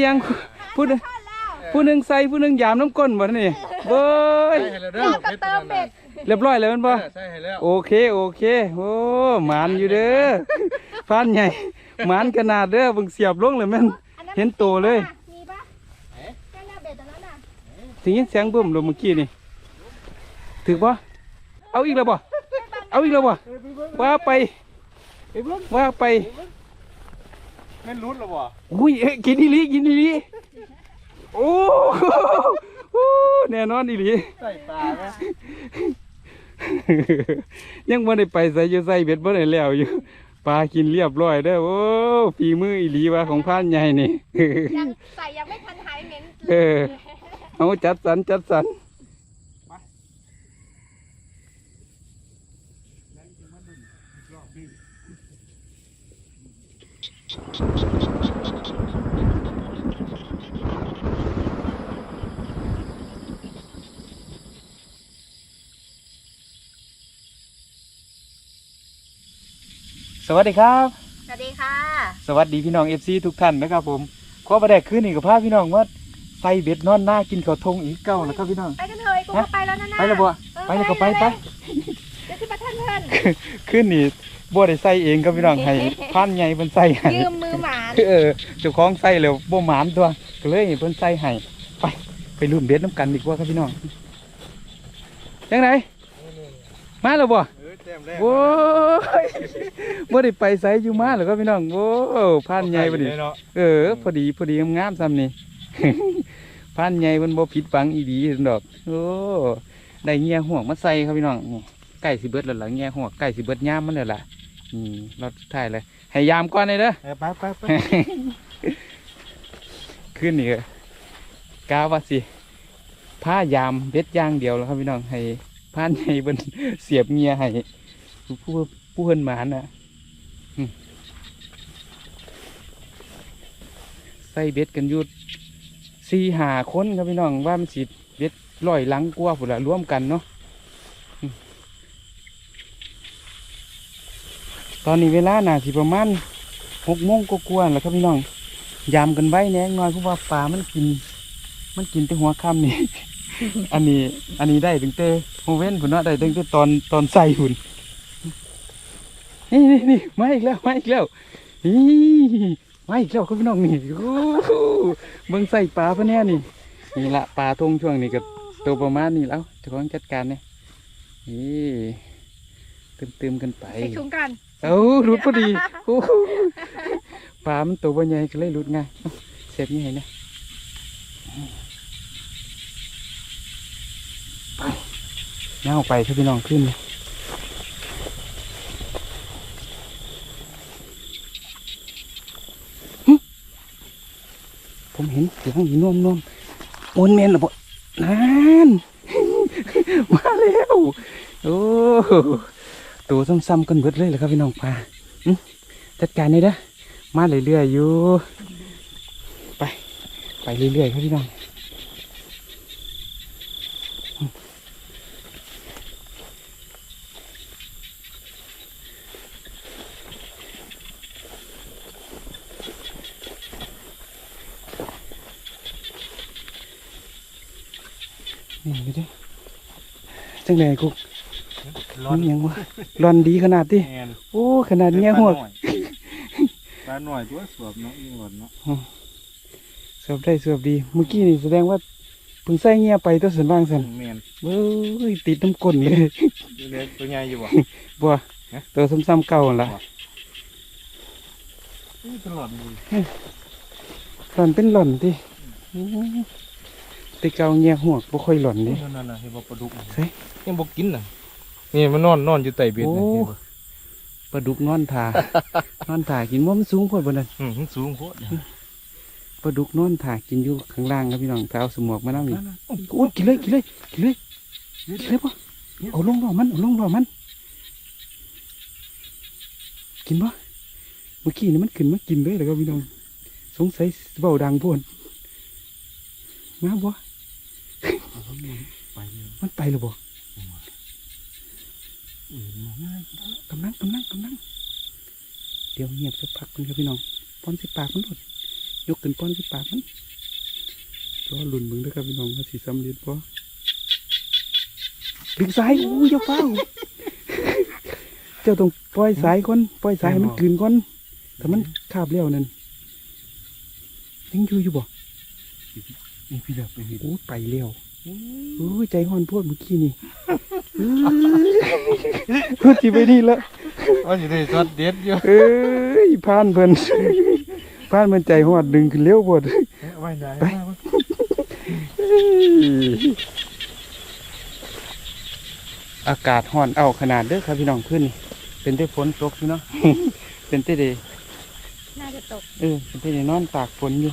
ที่ยังผู้หนึงผู้หนึงใส่ผู้หนึงยามน้ำก้นบ่นี่เบ้ยใช่ให้แล้วเด้อก็เติมเบ็ดเรียบร้อยแล้วแมันบ่ใช่ให้แล้วโอเคโอเคโอ้หมานอยู่เด้อฟานใหญ่หมานขนาดเด้อเบิ่งเสียบลงเลยแม่นอันนั้นเห็นโตเลย มีปะแค่หน้าเบ็ดตรงนั้นน่ะถึงยินเสียงบึ้มลงเมื่อกี้นี่ถึกบ่เอาอีกแล้วบ่เอาอีกแล้วบ่ว่าไปไปเบิ่งว่าไป แม่นรุดแล้วบ่อุ้ยเอ๊ะกินอีหลีกินอีหลีโอ้โหแน่นอนอีหลี ใส่ปลาไหมยังบ่ได้ไปใส่อยู่ใส่เบ็ดบ่ได้แล้วอยู่ปลากินเรียบร้อยเด้อโอ้ฝีมืออีหลีว่าของพรานใหญ่นี่ ยังใส่ยังไม่ทันหายเหม็น เออ เอาจัดสรรจัดสรร สวัสดีครับ สวัสดีค่ะ สวัสดีพี่น้องเอฟซีทุกท่านนะครับผมขอประแดกขึ้นนี่กับพาพี่น้องว่าใส่เบ็ดนอนหน้ากินข้าวทงอีกเก้าแล้วครับพี่น้อง ไปกันเถอะกูก็ไปแล้วนะนะไปแล้วบ่ไปแล้วก็ไปไปเดี๋ยวขึ้นมาท่านเพื่อนขึ้นนี่ บ่ได้ใส่เองครับพี่น้องให้พันใหญ่เพิ่นใส่ให้ยืมมือหมาเออเจ้าของใส่แล้วบ่หมานตัวก็เลยให้เพิ่นใส่ให้ไปไปรุ่นเบ็ดน้ำกันดีกว่าครับพี่น้องจังไดมาแล้วบ่เออแต้มแรกโอ้ยบ่ได้ไปใส่อยู่มาแล้วครับพี่น้องโอ้พันใหญ่บ่ดิเนาะเออพอดีพอดีงามๆซ้ำนี่พันใหญ่มันบ่ผิดฝังอีดีดอกโอ้ได้เงี้ยห่วงมาใส่ครับพี่น้องนี่ใกล้สิเบิดแล้วล่ะเงี้ยห่วงใกล้สิเบิดยามมันแล้วล่ะนี่ร อบสุดท้ายเลย ให้ยามก่อนเลยเด้อ เออไปไปไปขึ้นนี่ก็กาว่าสิผ้ายามเบ็ดอย่างเดียวแล้วครับพี่น้องให้พันใหญ่เพิ่นเสียบเงียให้ผู้ผู้ผู้เพิ่นหมานน่ะอืมใส่เบ็ดกันอยู่สี่หาคนครับพี่น้องว่ามันสิเบ็ดร้อยหลังกว่าพุ่นละร่วมกันเนาะอืม ตอนนี้เวลาหน่าสิประมาณหกโมงกว่าๆแล้วครับพี่น้อง ยามกันไว้แน่น้อยเพราะว่าปลามันกิน มันกินแต่หัวค่ำนี่ อันนี้ อันนี้ได้ถึงแต่โมเว้นผุนเนาะได้ถึงแต่ตอนตอนใส่หุ่นนี่นี่นี่มาอีกแล้วมาอีกแล้วนี่มาอีกแล้วคุณพี่น้องนี่โอ้โหเบิ่งใส่ปลาพะเนี่ยนี่นี่ละปลาทงช่วงนี้ก็ตัวประมาณนี้แล้วจะของจัดการเนี่ยนี่เติมๆกันไปใส่ถุงกัน เอ้าหลุดพอดีโอ้โหปลามันตัวบ่ใหญ่ก็เลยหลุดง่ายเอ้าเสร็จยังไงเนี่ยไปเน่าไปถ้าพี่น้องขึ้นเลยหึผมเห็นเสียงอีนวมนวมโอนเมนหรือเปล่านั่นมาแล้ว โอ้ ตัวซ้ำๆกันเบิดเลยเหรอครับพี่น้องปลาจัดการเลยเด้อมาเรื่อยๆอยู่ ไป ไปเรื่อยๆครับพี่น้องนี่ไปดิจังเลยกุก ร้อนมันยังวะร้อนดีขนาดที่แอนโอ้ขนาดเงี้ยหัวปลาหน่อยตัวสวบเนาะยิ่งร้อนเนาะเสิร์ฟได้เสิร์ฟดี เมื่อกี้นี่แสดงว่าเพิ่งใส่เงี้ยไปตัวสันบางสันแมนเว้ยติดน้ำก้นเลยดูเล็กตัวใหญ่อยู่บ่บัวฮะตัวซ้ำๆเก่าหั่นละนี่ตลอดเลยหล่อนเป็นหล่อนที่แต่เก่าเงี้ยหัวบ่ค่อยหล่อนดินั่นน่ะเห็นบ่ปลาดุกใช่ยังบ่กินน่ะ นี่มันนอนนอนอยู่ใต้เบ็ดนี่โอ้ เห็นบ่ปลาดุกนอนทา นอนทากินว่ามันสูงโพดบ่นั่นอืมมันสูงโคตรปลาดุกนอนทากินอยู่ข้างล่างครับพี่น้องถ้าเอาสมวกมานั่งนี่โอ้ยกินเลยกินเลยกินเลยกินเลยป่ะเอาลงรอมันเอาลงรอมัน กินปะเมื่อกี้นี่มันขึ้นมากินเลยแล้วครับพี่น้องสงสัยเบาดังโพวนมาบ่ไปเลยมันไปหรือบ่อืมมันง่าย กำลังกำลังกำลังเดี๋ยวเงียบสักพักนึงครับพี่น้องพร้อมสิปากมันหมดยกขึ้นป้อนที่ปากมันรอลุ่นมึงเด้วยครับพี่น้องว่าสิสำเร็จบ่ดึงสายอู้ยอย่าเฝ้าเจ้าต้องปล่อยสายก่อนปล่อยสายให้มันกลืนก่อนถ้ามันคาบแล้วนั่นยังอยู่อยู่บ่นี่พี่เลิกไปพี่โอ้ไปแล้ว โอ้ยใจห้อนโพดเมื่อกี้นี่พูดจีไปดีแล้วว่าอยู่ในจอดเด็ดอยู่เอ้ยพานเพิ่นพานเพิ่นใจหอดดึงขึ้นเร็วโพดไว้ไหนไปอากาศห้อนเอาขนาดเด้อครับพี่น้องขึ้นนี่เป็นได้ฝนตกอยู่เนาะเป็นได้เดน่าจะตกเออเป็นได้เดนอนตากฝนอยู่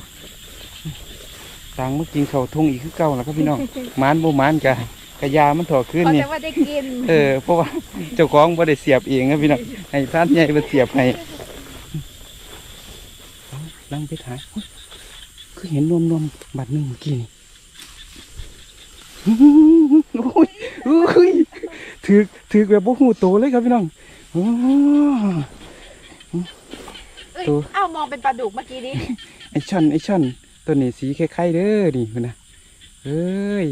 ต่างเมื่อกินเขาวทุ่งอีกคือเก่าแล้วครับพี่น้องหมานบ่หมานกะกะยามันถอขึ้นเขานี่จะว่าได้กินเออเพราะว่าเจ้าของบ่ได้เสียบเองครับพี่น้องให้ท่านใหญ่มาเสียบให้เอาลังไปหาอุ๊ยคือเห็นนวมนวมๆบัดหนึงเมื่อกี้นี่โอ้ยโอ้ยถือถือแบบบ่หูโตเลยครับพี่น้องโอ้เอ้ยตัวเอ้ามองเป็นปลาดุกเมื่อกี้นี้ไอช่อนไอช่อน ตัวนี้สีคล้ายๆเด้อนี่พุ่นนะเอ้ย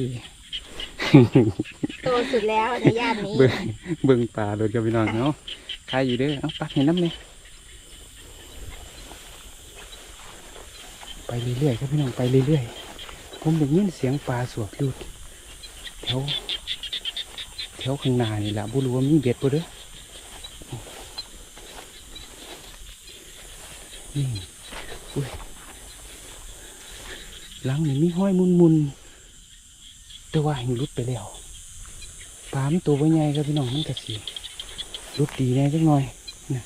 ตัวสุดแล้วในย่านนี้เบิ่งเบิ่งป่าโดดกับพี่น้องเนาะใครอยู่เด้อเอาปักให้น้ำเลยไปเรื่อยๆครับพี่น้องไปเรื่อยๆผมได้ยินเสียงปลาสวบอยู่แถวแถวข้างหน้านี่แหละบุรู้ว่ามีเบ็ดบ่เด้อนี่อุ้ย หลังนี่มีห้อยมุนๆแต่ว่าหิงรุดไปแล้วปลามันตัวบ่ใหญ่ครับพี่น้องมันกระสีรุดดีแน่จังหน่อยนะ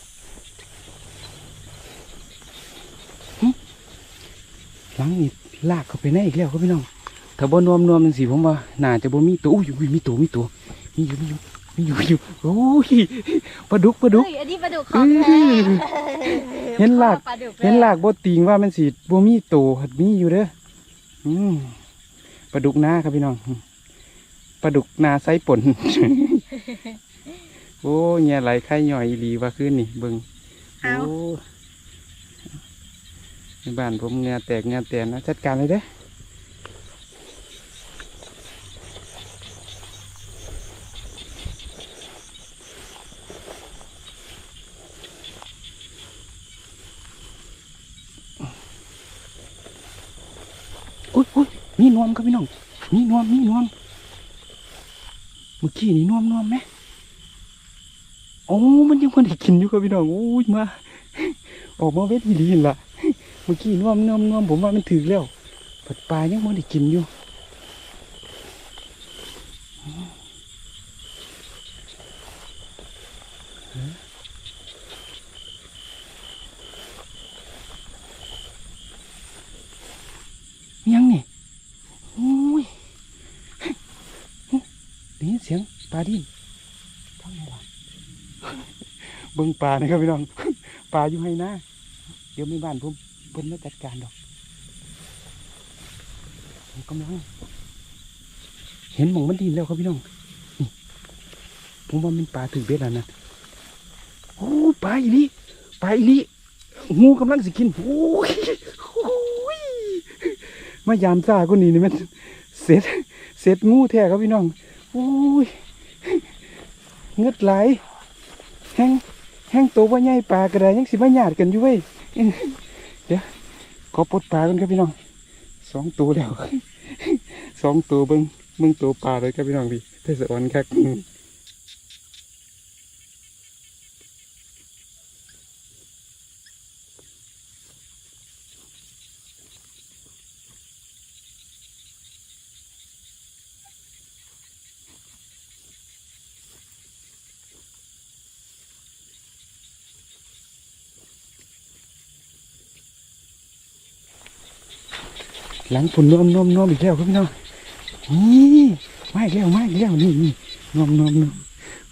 หึหลังนี่ลากเข้าไปในอีกแล้วครับพี่น้องถ้าบ่นวมนวมจังสิผมว่าน่าจะบ่มีตัวอุ้ยอุ้ยมีตัวมีตัวมีอยู่มีอยู่มีอยู่มีอยู่โอ้ยปลาดุกปลาดุกเฮ้ยอันนี้ปลาดุกของแท้เห็นลากปลาดุกเห็นลากบ่ติงว่ามันสิบ่มีตัวหัดมีอยู่เด้ออืม ปลาดุกนาครับพี่น้องปลาดุกนาไซป่น โอ้เงียไหลไข่ย่อยอีหลีว่าขึ้นนี่เบิ่งเอาโอ้ในบ้านผมเงียแตกเงียแตนนะจัดการเลยเด้อ อุ้ยอุ้ยมีนวมครับพี่น้องมีนวมมีนวมเมื่อกี้นี่นวมนวมไหมโอ้มันยังมันได้กินอยู่ครับพี่น้องโอ้ยมาออกมาเวทอีหลีนล่ะเมื่อกี้น่วมน่วมนวมผมว่ามันถึกแล้วปัดปลายังมันได้กินอยู่ ยังนี่โอ้ยได้ยินเสียงปลาดิ้นทางไหนล่ะ เบิ่ง ปลานะครับพี่น้อง ปลาอยู่ให้นะ เดี๋ยวไมีบ้านผมเพิ่นมาจัดการดอกผมกำลัง เห็นหมองมันดินแล้วครับพี่น้องผมว่ามันปลาถึงเบ็ดแล้วนะโอ้ปลาอีหลีปลาอีหลีงูกำลังสิกินโอ้ยโอ้ยมายามซ่าคนนี้นี่มันเสร็จเสร็จงูแท้ครับพี่น้องโอ้ยเงือดไหลแห้ง แห้งตัวว่าใหญ่ปลากระไดยังสิมาหยาดกันอยู่เว้ยเดี๋ยวขอปลดปลากันครับพี่น้องสองตัวแล้วสองตัวเบิ้งเบิ้งตัวปลาเลยครับพี่น้องดีเทศอ่อนครับ หลังฝุ่นนวมนวมนวมอีกแล้วครับพี่น้องนี่มาอีกแล้วมาอีกแล้วนี่นี่นวมนวมนวม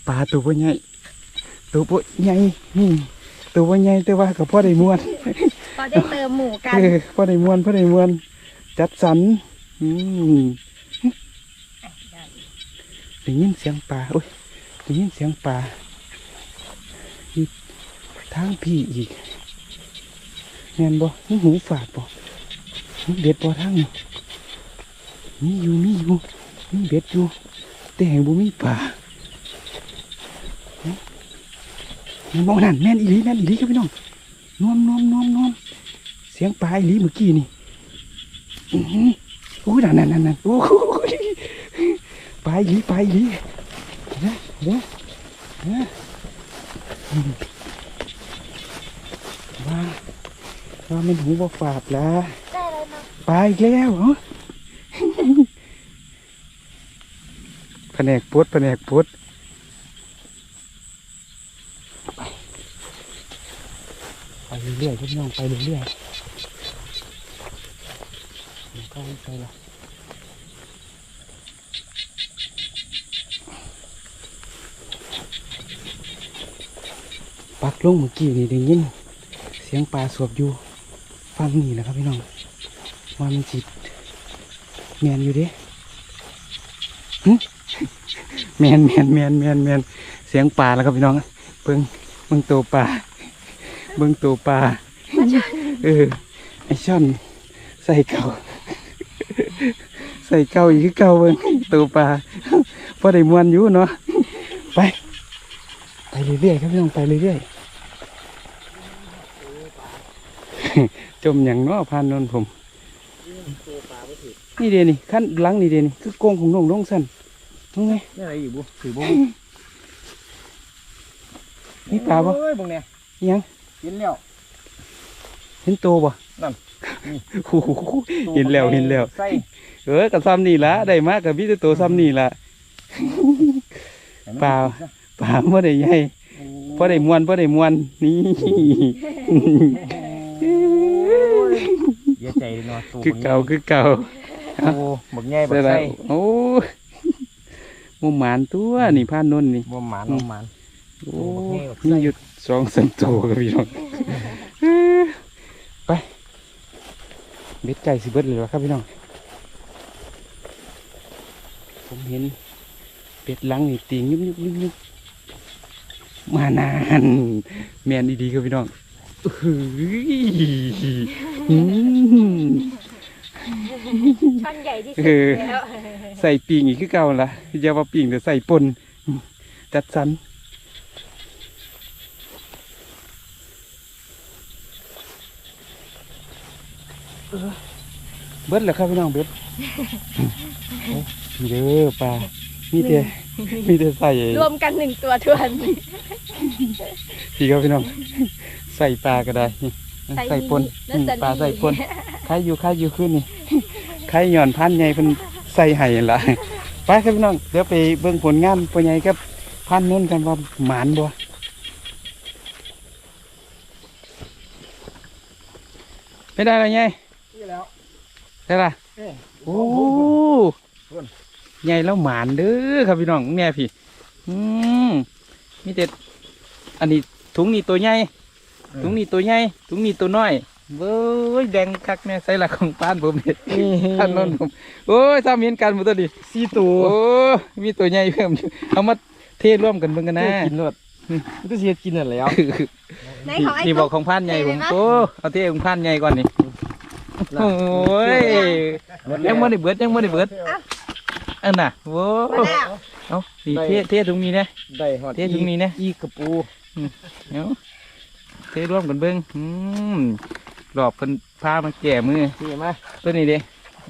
ปลาตัวว่าใหญ่ตัวว่าใหญ่นี่ตัวว่าใหญ่แต่ว่ากับพ่อได้มวนพอได้เติมหมูกันเออพ่อได้มวนพ่อได้มวนจัดสรรอืมได้ยินเสียงปลาโอ้ยได้ยินเสียงปลาอีกทางพี่อีกแม่นบ่นี่หูฝาดบ่มี เบ็ดบ่ทั้งมีอยู่มีอยู่มีเบ็ดอยู่แต่แห่งบ่มีป่ามันมองนั่นแม่นอีหลีแม่นอีหลีครับพี่น้องนวมนวมนวมนวมเสียงปลาอีหลีเมื่อกี้นี่อื้ยนั่นนั่นนั่นนั่นโอ้ยปลาอีหลีปลาอีหลีเด้อเด้อเด้อว่าว่าไมันหูบ่ฝาดละได้เลยเนาะ ปลาอีกแล้วเหรอแผนกพุดแผนกพุดไปไปเรื่อยๆพี่น้องไปเรื่อยๆมันก็ไม่ไปละปักลงเมื่อกี้นี่ได้ยินเสียงปลาสวบอยู่ฟังนี่แหละครับพี่น้อง ว่ามันจิตแมนอยู่เด้หึแมนแมนแมนแมนแมนเสียงป่าแล้วครับพี่น้องเบิ้งเบิ้งตัวป่าเบิ้งตัวป่าเออไอช่อนใส่เก่าใส่เก่าอีกคือเก่าเบิ้งตัวป่าพอได้มวนอยู่เนาะไปไปเรื่อยๆครับพี่น้องไปเรื่อยๆจมอย่างเนาะพานนนผม นี่เดนี่ขั้นหลังนี่เดนี่คือโกงของน้องน้องสันน้องไงนี่อะไรอยู่บุถือบุนี่ปลาบ่เฮ้ยบุงเนี่ยอิหยังกินแล้วเห็นโตบ่นั่นนี่โอ้โหเห็นแล้วเห็นแล้วใส่เออกับซ้ำนี่ละได้มากกับพี่ตัวซ้ำนี่ละเปล่าปลาเมื่อได้ใหญ่พอได้มวนพอได้มวนนี่ เยอะใจเนาะตัวคือเก่าคือเก่าโอ้บักใหญ่บัได้กแล้ใส่วโอ้มุมหมานตัวนี่พานนนนี่บ่หมานบ่หมานโอ้โอ้บักไส้นี่หยุดสองสามตัวกับพี่น้องไปเบ็ดไก่สิเบิดเลยวะครับพี่น้องผมเห็นเป็ดหลังนี่ตีงยุบยุบยุบยุบมานานแมนดีๆครับพี่น้องอื้อหืออืม ช่อนใหญ่ที่สุดเออแล้วใส่ปีงอีกคือเก่าละอย่าว่าปีงแต่ใส่ปนจัดสรรเบิดเหรอครับพี่น้องเบิดนี่เด้อปลามีแต่มีแต่ใส่รวมกันหนึ่งตัวทวนพี่ครับพี่น้อง ใส่ปลาก็ได้นี่ ใส่ปนนั่นอืมจะปลาดีใส่ปนใครอยู่ใครอยู่ขึ้นนี่ใครหย่อนพันใหญ่เป็นใส่ไห้นั่นละไปครับพี่น้องเดี๋ยวไปเบิ่งผลงานปัญญกับพันนุ่นกันว่าหมานบ่ไม่ได้อะไรไงนี่แล้วได้ละเอ้ยโอ้พุ่นใหญ่แล้วหมานเด้อครับพี่น้องแน่พี่ อืมมีแต่อันนี้ถุงนี่ตัวใหญ่ ถุงนี้ตัวใหญ่ถุงนี้ตัวน้อยเว้ยแดงคักแน่ใส่ละของป้านผมเนี่ยท่านนนท์ผมโอ้ยถ้ามีนกันหมดตัวดิสี่ตัวโอ้มีตัวใหญ่เพิ่มอยู่เอามาเทร่วมกันเบิ่งกันนะกินเลือดมันก็เสียกินนั่นแหล้วไหนของไอ้นี่บตุ๊อกกของพานใหญ่ผมเห็นไหมโอ้เอาเทของพานใหญ่ก่อนนี่โอ้ยยังไม่ได้เบิดยังไม่ได้เบิดอันน่ะโว้มาแล้วเอานี่เทเทถุงนี้นะได้ฮอดเทถุงนี้นะอีกระปูเอา เทร่วมกันเบิ่งอืมรอบเพิ่นพามาแก่มือที่มาตัวนี้เด้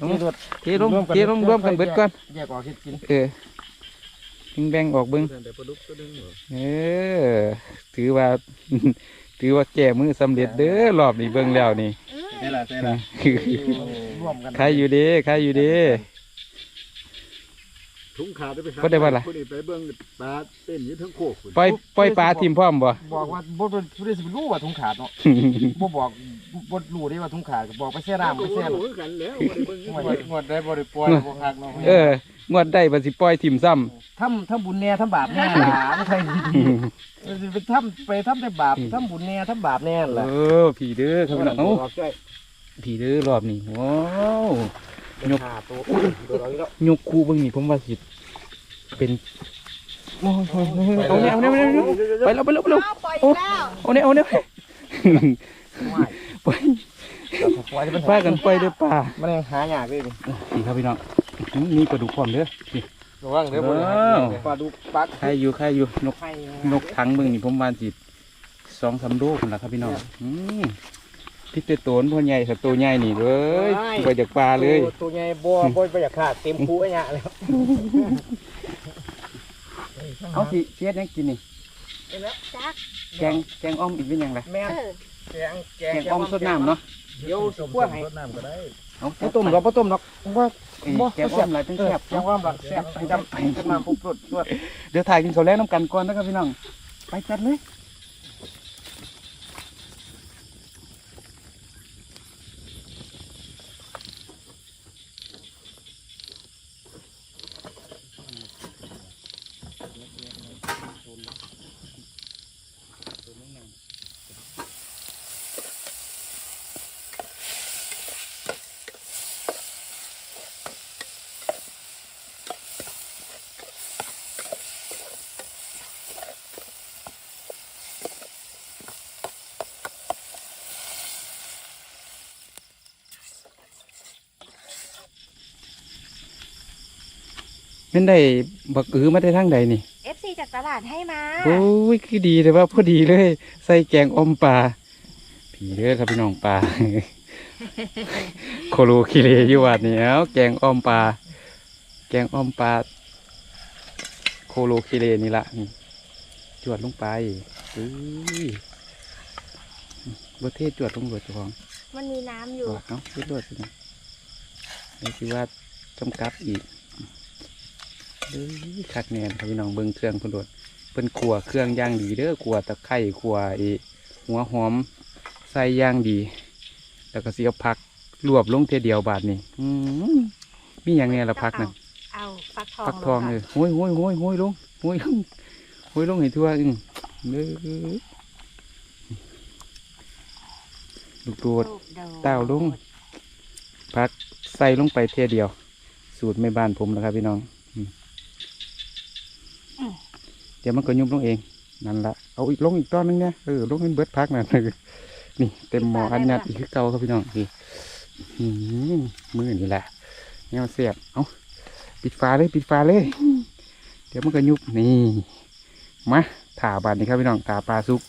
นี่เลือดเทลงเทลงร่วมกันเบิดก่อนแยกออกเฮ็ดกินเออถึงแบ่งออกเบิ้งแต่ปลาดุกตัวนึงเหรอเออถือว่า ถือว่าแก่มือสำเร็จเด้อรอบนี้เบิ้งแล้วนี่ได้ละได้ละร่วมกันใครอยู่เด้ใครอยู่เด้ ถุงขาดได้ไปหาก็ได้ว่าล่ะคนนี้ไปเบิ่งปลาเต้นอยู่ทั้งโคกพุ่นปล่อยปล่อยปลาทิมพร้อมบ่ บอกว่าบ่บ่บ่ได้สิรู้ว่าถุงขาดเนาะ บ่บอกบ่รู้ได้ว่าถุงขาดก็บอกไปแช่น้ำไปแช่รู้คือกันแล้วบ่ได้เบิ่งงวดงวดได้บ่ได้ปล่อยบ่คักเนาะเอองวดได้บัดสิปล่อยทิมซ้ำ ทำทำบุญแน่ทำบาปแน่หาไม่ใช่ดีๆไปทำไปทำแต่บาปทำบุญแน่ทำบาปแน่เอล่ะอผีเด้อครับพี่น้องเอ้าบอกใช่ผีเด้อรอบนี้ว้าว ยกหาตัวตัวเราอีกแล้วยกคู่เบิ่งนี่ผมว่าสิเป็นโอ้ยโอ้ยโอ้ยเอาเนี่ยเอาเนี่ยเอาเนี่ยไปแล้วไปแล้วไปแล้วอ้าวปล่อยอีกแล้วเอาเนี่ยเอาเนี่ยว่ายปล่อยเราว่าจะเป็นปลากันปล่อยเด้อป่ามันยังหายากเลยนี่นี่ครับพี่น้องอื้อมีปลาดุกพร้อมเด้อนี่ระวังเด้อบ่ได้ว้าวปลาดุกปักใครอยู่ใครอยู่นกไข่นกทั้งเบิ่งนี่ผมวานสิสองสามโลคนละครับพี่น้องอืม พิษเตอร์โตนพ่อใหญ่สัตว์ตัวใหญ่นี่เลยไปจากปลาเลยตัวตัวใหญ่บ่บ่บ่อยากขาดเต็มคูไอ้เนี่ยเลยเอาสิเสียดยังกินนี่จักแกงแกงอ้อมอีกเป็นหยังไงแม่เออแกงแกงอ้อมสดน้ำเนาะเดี๋ยวคั่วให้รดน้ำก็ได้เอาบ่ต้มหรอกบ่ต้มหรอกบ่เอ้ยแกงอ้อมหลายจังแซ่บแกงอ้อมหลักแซ่บให้ดำให้ขึ้นมาปุ๊บรดรวดเดี๋ยวถ่ายกินข้าวแล้น้ำกันก่อนนะครับพี่น้องไปจัดเลย นได้บักอือมาได้ทางใดนี่เอฟซีจากตลาดให้มาโอ้ยคือดีแต่ว่าพอดีเลย ใส่แกงอมปลาผีเด้อครับพี่น้องปลาโคโลคิเลอยู่วัดนี่เอาแกงออมปลาแกงออมปลาโคโลคิเลนี่ละนี่จวดลงไปเอ้ยประเทศจวดลงรวดเจ้าของ มันมีน้ำอยู่จวดเนาะเฮ็ดรวดสินะนี่คือว่าจำกัดอีกเอ้ย คักแนนครับพี่น้องเบิ่งเครื่องเพิ่นโดดเพิ่นขัวเครื่องอย่างดีเด้อขัวตะไคร้ขัวไอีหัวหอมใส่อย่างดี แล้วก็สิเอาผักรวบลงเทียเดียวบาทนี่อืมมีอย่างเนี้ยละผักนั่นเอาฟักทองผักทองลเลงยโอ้ยโอ้ยโอ้ยโอ้ยลงโอ้ยโอ้ยลงให้ทั่วอึ้งเด้อลูกโดดลูกโดดเต้าลงพักใส่ลงไปเทียเดียว สูตรไม่บ้านผมนะครับพี่น้องอืม เดี๋ยวมันก็ยุบลงเองนั่นละเอาอีกลงอีกตอนนึงเนี่ยเออลงเป็นเบิดพักนั่นนี่เต็มหมออันยัดอีกคือเก่าครับพี่น้องนี่อืมมือนี่แหละเนี่ยมันเสียบเอาปิดฝาเลยปิดฝาเลย เดี๋ยวมันก็ยุบนี่มาถ่าบานนี้ครับพี่น้องถ่าปลาซุก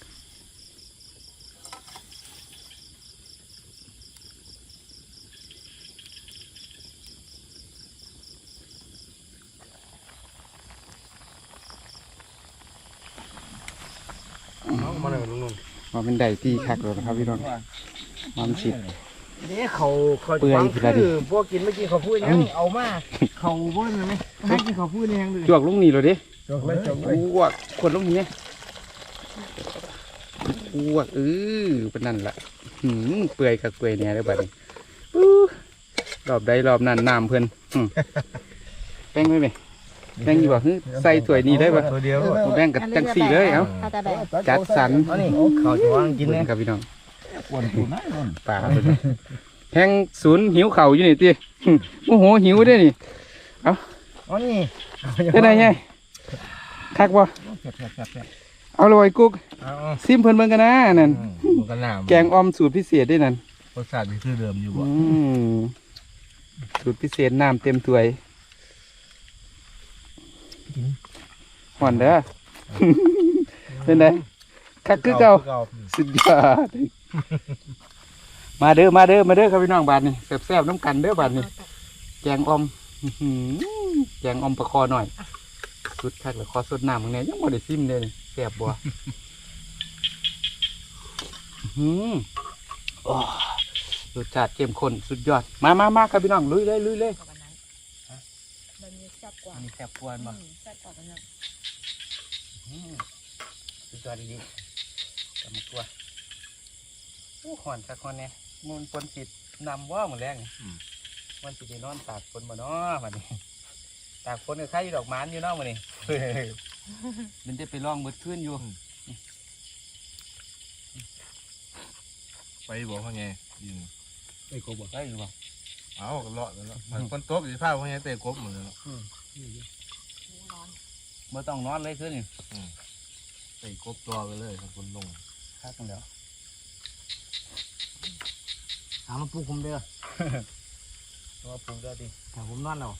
เอามาเลยลุง มาเป็น ไดตีคักเลยนะครับพี่น้องมันฉิดนี่เขาเขาเปื่อยฟังทีละดิ คือพวกกินไม่กินเขาพูดยังเอามาเขาพูดยังไหมให้กินเขาพูดยังเลยจวกลงนี่เลยดิจบเลยจบเลยอ้วกขวดลงนี่เนี่ยอ้วกเออเป็นนั่นละหืมเปื่อยกับเปื่อยเนี่ยเลยบัดนี้อู้รอบใดรอบนั้นน้ำเพื่อนอืมแป้งไหมไหม แป้งอยู่บ่ฮึใส่ถ้วยนี้ได้ปะตัวเดียวแป้งกับจังสี่เลยเอ้า เอาแต่แบบจัดสรร อันนี้เขาจะวางกินเบิ่เนี่ยงครับพี่น้องอ้วนตัวนั้นนั่นป่าเพิ่นแห้งศูนย์หิวเข่าวอยู่นี่ตีโอ้โหหิวได้อนี่อันนี้เป็นไงไงคักบ่เอาเลยกุ๊กเอาซิมเพิ่นเบิ่งกันนะนั่นมันก็น้ำแกงออมสูตรพิเศษด้วยนั่น รสชาติมันคือเดิมอยู่บ่อืมสูตรพิเศษน้ำเต็มถ้วย หอนเด้อเป็นไงคักคือเก่าสุดยอดมาเด้อมาเด้อมาเด้อครับพี่น้องบาทนี่แซ่บๆน้ำกันเด้อบาทนี่แกงออมอื้อหือแกงออมปลาคอหน่อยสุดคักเลยคอสดน้ำมึงเนี่ยยังบ่ได้ซิมเลยนี่แซ่บบ่อื้อหือโอ้รสชาติเข้มข้นสุดยอด มามามาครับพี่น้อง ลุยเลยลุยเลย กว่านั้นมันมีแซ่บกว่าอันนี้แซ่บกวนบ่อืมแซ่บกว่ากันนะอืมสุดยอดดีๆกำตัวโอ้หอนสักคนเนี่ยมันฝนติดนำว่าหมดแรงนี่มันสิได้นอนตากฝนบ่เนาะมันนี่ตากฝนก็ใครอยู่ดอกไม้อยู่เนาะมันนี่ มันจะไปลองเบิดขึ้นอยู่ไปบอกว่าไงยิงไอ้กบได้อยู่บ่ เอาก็เลาะแล้วเนาะมันคนตกสิพาว่าไงเตะกบหมดเลยเนาะ บ่ต้องนอนเลยขึ้นนี่เตะกบตัวไปเลยคนลงคักกันแล้วถามมาปลุกผมเด้อว่าปลุกได้ดิแต่ผมนอนแล้ว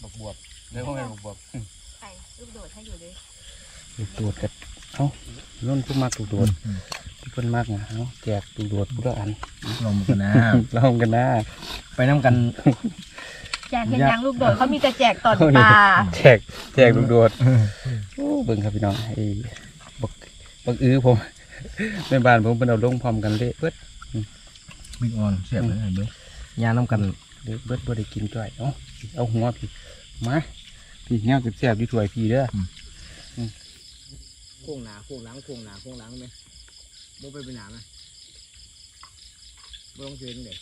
บวบบวบเดี๋ยวเขาให้บวบบวบใส่ลูกโดดให้อยู่เลยลูกโดดกันเอ้าล้นผู้มักลูกโดดที่เพิ่นมักนะเอ้าแจกลูกโดดผู้ละอันลงกันนะลองกันนะไปน้ำกัน แจกเห็นยังลูกโดดเขามีแต่แจกตอนปลาแจกแจกลูกโดดโอ้เบิ่งครับพี่น้องไอ้บักบักอื้อผมแม่บ้านผมเป็นเอาลงพร้อมกันเละเบิดบิ๊กออนเสียบเลยเบ้ยยาน้ำกันเละเบิดบ่ได้กินจ้อยเอ้าเอาหัวพี่มาพี่แนวแซ่บๆอยู่ถ้วยพี่เด้อโค้งหนาโค้งหลังโค้งหนาโค้งหลังไหมโมไปเป็นหนาไหมไม่ต้องเชิญเด็ก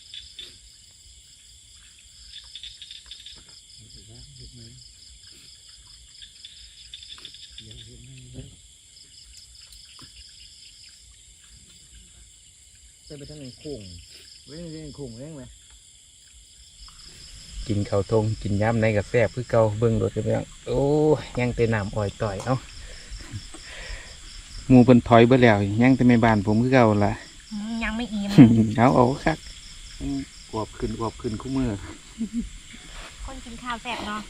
ใส่ไปทั้งหนึ่งโค้งเว้ยเว้ยโค้งเว้ยไหมกินข้าวทงกินยำในกระแซ่บคือเก่าเบิ่งโดดกันไปแล้วโอ้ยยังแต่น้ำอ้อยต่อยเอ้าหมูเพิ่นถอยเบิดแล้วยังแต่แม่บ้านผมคือเก่าล่ะอืมยังไม่อิ่มเอาเอาคักกวบขึ้นกวบขึ้นคู่มือคนกินข้าวแซ่บเนาะ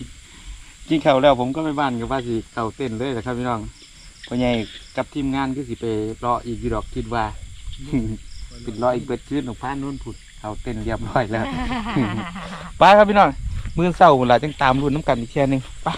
กินข้าวแล้วผมก็ไปบ้านกับว่าสิเข้าเต้นเลยนะครับพี่น้องพ่อใหญ่กับทีมงานก็สิไปรออีกอยู่ดอกคิดว่า เป็นรออีกเบิดคืนของพานนุ่นผุดเข้าเต้นเรียบร้อยแล้ว ไปครับพี่น้องมื้อเช้าหลาจังตามรุ่นน้ำกันอีกแค่ยหนึงไป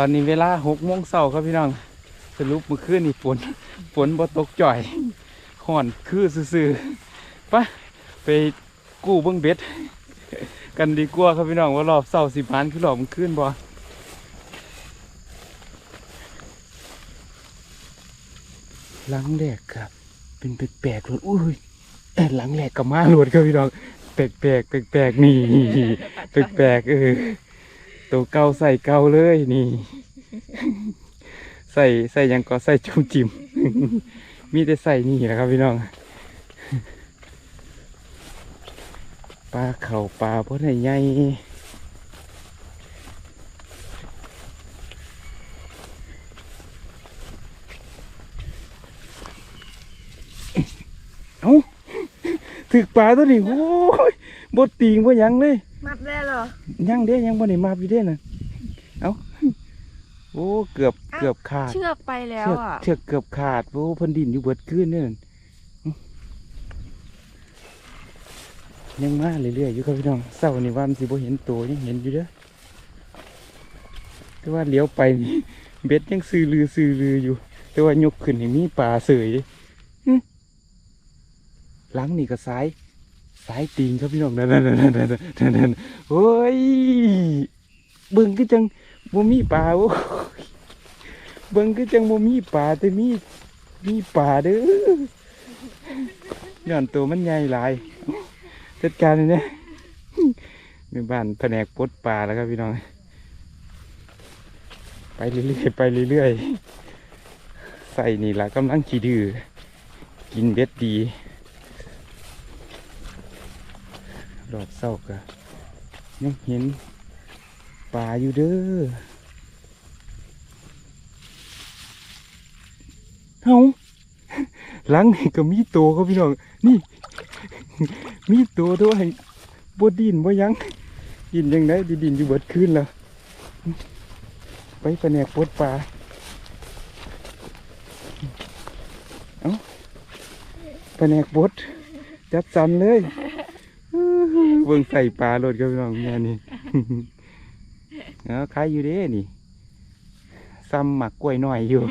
ตอนนี้เวลาหกโมงเช้าครับพี่น้องสรุปเมื่อคืนนี่ฝนฝนบ่ตกจ่อยห่อนคือซื่อๆไปไปกู้เบิ้องเบ็ด กันดีกว่าครับพี่น้องว่ารอบเช้าสิบพันคือรอบเมื่อคืนบ่หลังแรกครับ เป็นแปลกๆเลยอุ้ยเอ้ยหลังแรกก็มาหลดครับพี่น้องแปลกๆแปลกๆนี่แปลกๆเออ ตัวเก่าใส่เก่าเลยนี่ ใส่ใส่ยังก็ใส่จุ่มจิมมีแต่ใส่นี่แหละครับพี่น้องปลาเข่าปลาพราะไหนใหญ่เอ้าถึกปลาตัวนี้โอ้ยบดตีงบ่หยังเลย มัดได้เหรอ ยังเด้ยังบ่ได้มาพี่เด้น่ะเอ้าโอ้เกือบอ้าว เกือบขาดเชือกไปแล้วเชือกอะ เชือกเกือบขาดโอ้เพิ่นดินอยู่เบิดคืนเนี่ยยังมาเรื่อยๆอยู่ครับพี่น้องเศร้านี่ว่ามันสิบ่เห็นตัวยังเห็นอยู่เด้อแต่ว่าเลี้ยวไปนี่เบ็ดยังซื้อลือซื้อลืออยู่ แต่ว่ายกขึ้นนี่มีปลาเสยหึหลังนี่ก็ซ้าย สายติงครับพี่น้องนั่นนั่นนั่นนั่นนั่นโอ้ยเบิ่งก็จังบ่มีปลาโอ้ยเบิ่งก็จังบ่มีปลาแต่มีมีปลาเด้อย้อนตัวมันใหญ่หลายจัดการเลยเนี่ยมีบ้านแผนกปดปลาแล้วครับพี่น้อง ไปเรื่อยๆไปเรื่อยๆใส่นี่ละกำลังขี้ดื้อกินเบ็ดดี ดอกเศร้ากะยังเห็นป่าอยู่เด้อเฮาหลังนี่ก็มีตัวครับพี่น้องนี่ มีตัวด้วยบดดินบ่ยังดินยังไงดิดินอยู่เบิดคืนแล้วไปแผนกปดปลาเอ้าแผนกปดจัดสันเลย เบิ่งใส่ปลาโลดกับพี่น้องแม่นี่ เออขายอยู่เด้นี่ซ้ำหมักกล้วยน้อยอยู่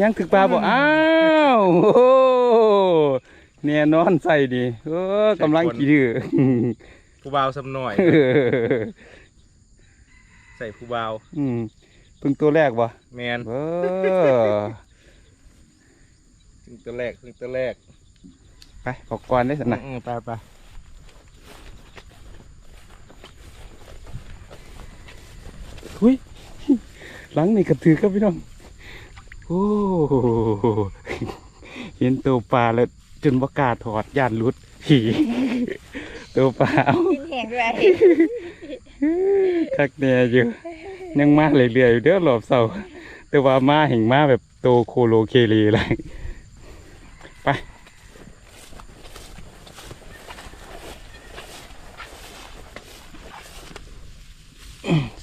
ยังถึกปลาบ่อ้าวโอ้โหเนี่ยนอนใส่ดิเออกำลังกี่ดื้อ ผู้บ่าวสำหน่อย ใส่ผู้บ่าว อืมเพิ่งตัวแรกบ่แมนเออถึงตัวแรกถึงตัวแรก ไปออกก่อนได้สนะอืมไปไปหุ้ยหลังนี่กระถือครับพี่น้อง โอ้โหเห็นตัวปลาแล้วจนบ่กล้าถอดย่านหลุดผีตัวปลาเอากินแห้งด้วย คักแน่อยู่ยังมาเรื่อยๆอยู่เด้อรอบเสาแต่ว่ามาแห่งมาแบบโตโคโลเคเลเลยไป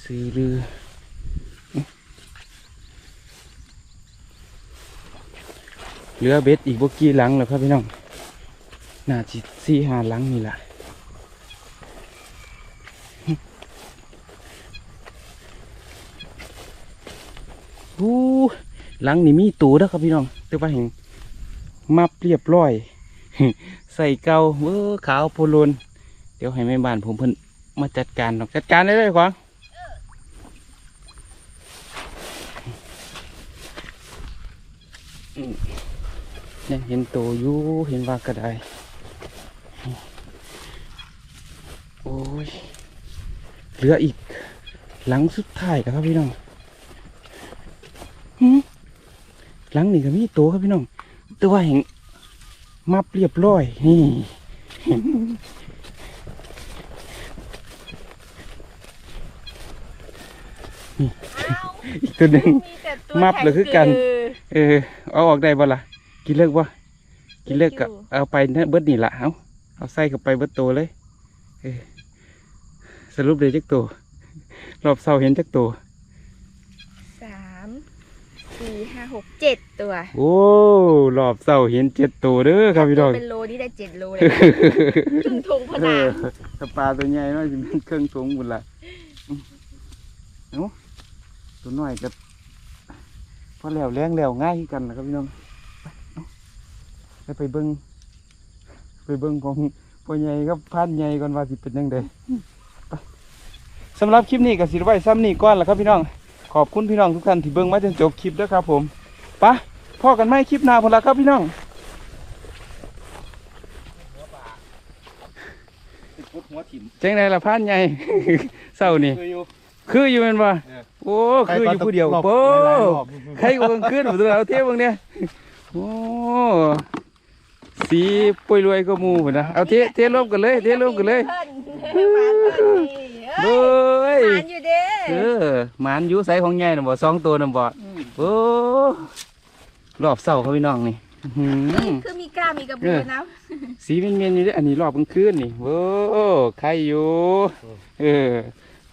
ซื้อรือเหลือเบ็ดอีกบกี่หลังแล้วครับพี่น้องน่าจิสี่หาหลังนี่แหละ หูหลังนี่มีตูเด้อครับพี่น้องแต่ว่าเห็นมับเรียบร้อย ใส่เกาเออขาวโพลนเดี๋ยวให้แม่บ้านผมเพิ่นมาจัดการหรอกจัดการได้เลยขวางยังเห็นโตอยู่เห็นว่ากระไดโอ้ยเหลืออีกหลังสุดท้ายแล้วครับพี่น้อง หืมหลังนี่ก็มีโตครับพี่น้องแต่ว่าเห็นมับเรียบร้อยนี่นี่อีกตัวหนึ่งมับเหลือคือกัน เออเอาออกได้บ่ล่ะ กินเลิกบ่กินเลิกก็เอาไปเนเบิดนี่ละเอาเอาใส่เข้าไปเบิดโตเลยเออสรุปเลยจักโตรอบเสาเห็นจักโตสามสี่ ห้าหกเจ็ดตัวโอ้รอบเสาเห็นเจ็ดตัวเด้อครับพี่น้อง เป็นโลนี่ได้เจ็ดโลเลยครึ่งทงพเอนาอถ้าปลาตัวใหญ่เนาะจะเป็นเครื่องสูงหมดละอืมเอ้าตัวน้อยก็พอแล้วแรงแล้วง่ายคือกันนะครับพี่น้องไปเอ้าไปไปเบิ้งไปเบิ้งของพ่อใหญ่กับพันใหญ่ก่อนว่าสิเป็นยังไงไปสำหรับคลิปนี้ก็สิไว้ซ้ำนี่ก่อนละครับพี่น้อง ขอบคุณพี่น้องทุกท่านที่เบิ้งมาจนจบคลิปด้วยครับผมไปะพ่อกันไม่คลิปหน้าพนละครับพี่น้องพุดหัวถิ่มเจ๊งไดละพันใหญ่ เศร้านี่ คืออยู่ คืออยู่แมันบ่เออ โอ้คืออยู่ผู้เดียวโอ้ใครก็เบิ่งขึ้นบ่ตัวเอาเทียบเบิ่งเนี่ยโอ้สีปุยรวยก็หมู่พุ่นนะเอาเทเทรวมกันเลย เทรวมกันเลยเพิ่นหวานเพิ่นนี่เอ้เบ้ยยหวานอยู่เด้เออหมานอยู่ไสของใหญ่น่ะบ่สองตัวน่ะบ่ โอ้รอบเศร้าเขาพี่น้องนี่อื้อหือ คือมีกล้ามมีกระพือนะสีเมียนๆอยู่เด้ออันนี้รอบกลางคืนนี่โอ้ใครอยู่เออ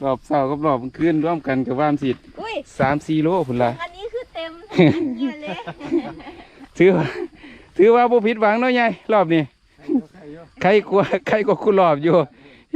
รอบเศร้ากับรอบกลางคืนร่วมกันกับว่ามสิอุ้ยสามสี่โลพุ่นละอันนี้คือเต็มเงี้ยเลยถือว่าถือว่าบ่ผิดหวังเนาะยายรอบนี้ใครกลัวใครก็คุณรอบอยู่เ